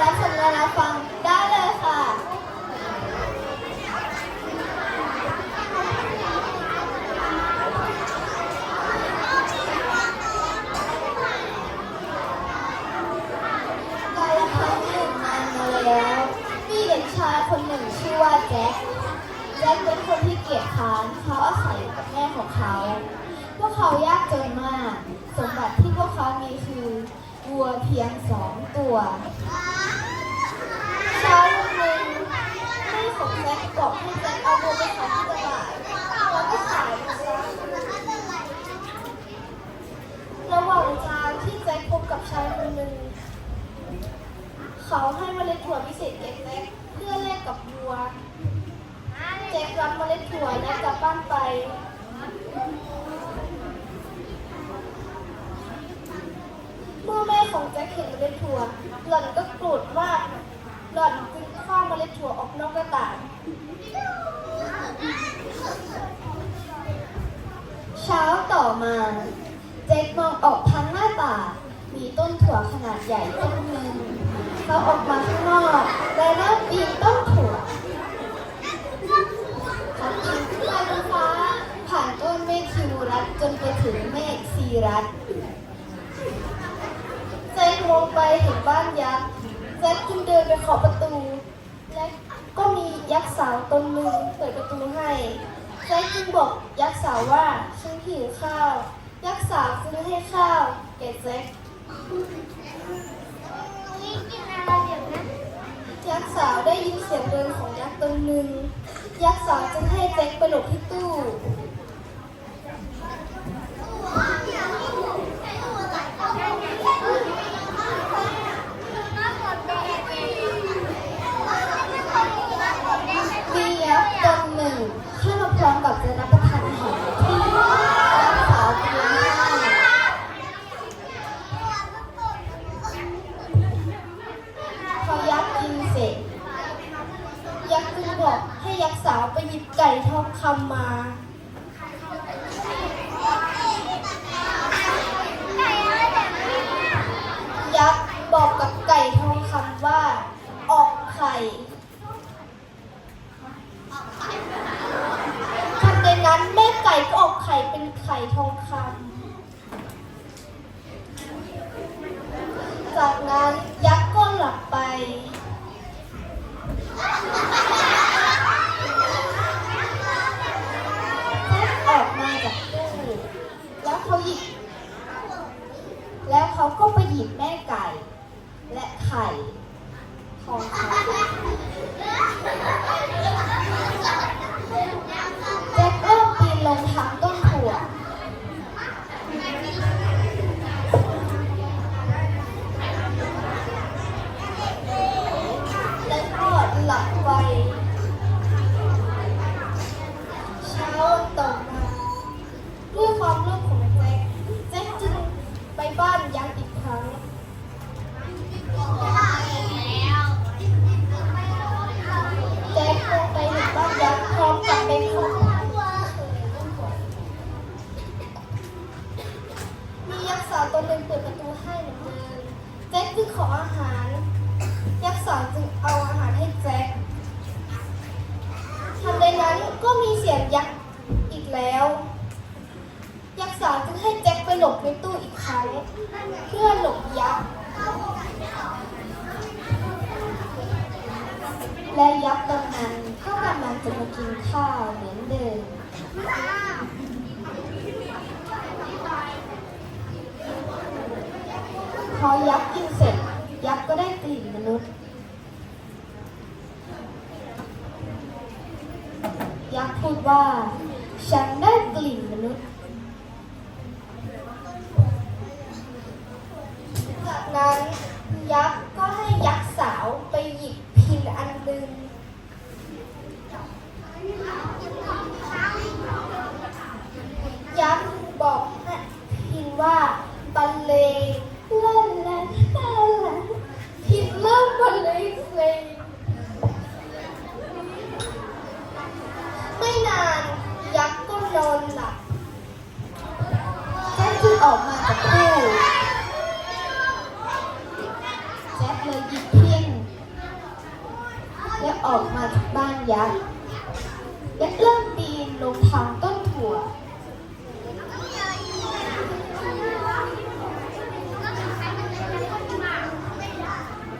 รับชมและรับฟังได้เลยค่ะ กาลครั้งหนึ่งนานมาแล้ว มีเด็กชายคนหนึ่งชื่อว่าแจ็ค แจ็คเป็นคนที่เกียจคร้านเขาอาศัยอยู่กับแม่ของเขา พวกเขายากจนมาก สมบัติที่พวกเขามีคือ วัวเพียงสองตัวเช้าวันหนึ่งแม่ของแจ็คบอกให้แจ็คเอาวัวไปขายที่ตลาดแล้วก็ขายระหว่างทางที่แจ็คพบกับชายคนหนึ่งเขาให้เมล็ดถั่วพิเศษเล็กเพื่อแลกกับวัวแจ็ครับเมล็ดถั่วและกลับบ้านไป ของแจ็คเห็นเมล็ดถั่ว หล่อนก็โกรธมากหล่อนจึงคว้างเมล็ดถั่วออกนอกหน้าต่างเช้าต่อมาแจ็คมองออกทางหน้าต่างมีต้นถั่วขนาดใหญ่ต้นหนึ่งเขาออกมาข้างนอกและเริ่มปีนต้นถั่วเขาปีนขึ้นไปบนฟ้าผ่านต้นเมฆทิวรัสจนไปถึงเมฆซีรัส มองไปเห็นบ้านยักษ์แจ็คจึงเดินไปเคาะประตู และก็มียักษ์สาวตนหนึ่งเปิดประตูให้แจ็คจึงบอกยักษ์สาวว่าฉันหิวข้าว ยักษ์สาวจึงให้ข้าวแก่แจ็คยักษ์สาวได้ยินเสียงเดินของยักษ์ตนหนึ่งยักษ์สาวจึงให้แจ็คไปหลบที่ตู้ ก่ทองคำมายักษ์บอกกับไก่ทองคำว่า ออกไข่ทันใดนั้นแม่ไก่ก็ออกไข่เป็นไข่ทองคำจากนั้น เขาก็ไปหยิบแม่ไก่ และไข่ทองคำแจ็คเริ่มปีนลงทางต้น ปบ้านยักษ์อีกครั้งแจ็คลงไปเห็นบ้านยักษ์พร้อมกับเป็นของมียักษ์สาวตัวหนึ่งเปิดประตูให้เหมือนเดิมแจ็คจึงขออาหาร ยักษ์สาวจึงเอาอาหารให้แจ็คทันใดนั้นก็มีเสียงยักษ์อีกแล้ว ยักษ์สาวจึงให้แจ็คไปหลบในตู้อีกันเพื่อหลบยักษ์และยักษ์ตอนนั้นก็กำลังจะมากินข้าวเหมือนเดิมพอยักษ์กินเสร็จ ยักษ์ก็ได้กลิ่นมนุษย์ ยักษ์พูดว่า เลยอีกเพ่งและออกมาจากบ้านยักษ์และเริ่มปีนลงทางต้นถั่ว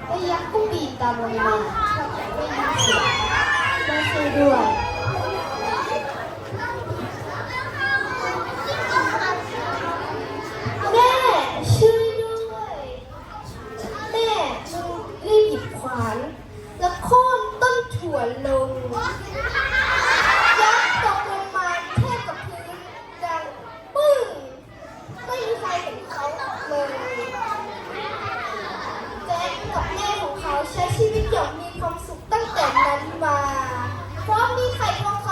แลยักษ์ก็ปีนตามลงมาไม่ยินเสียและช่วยด้วย แต่นั้นมา เพราะมีไข่ทองคำ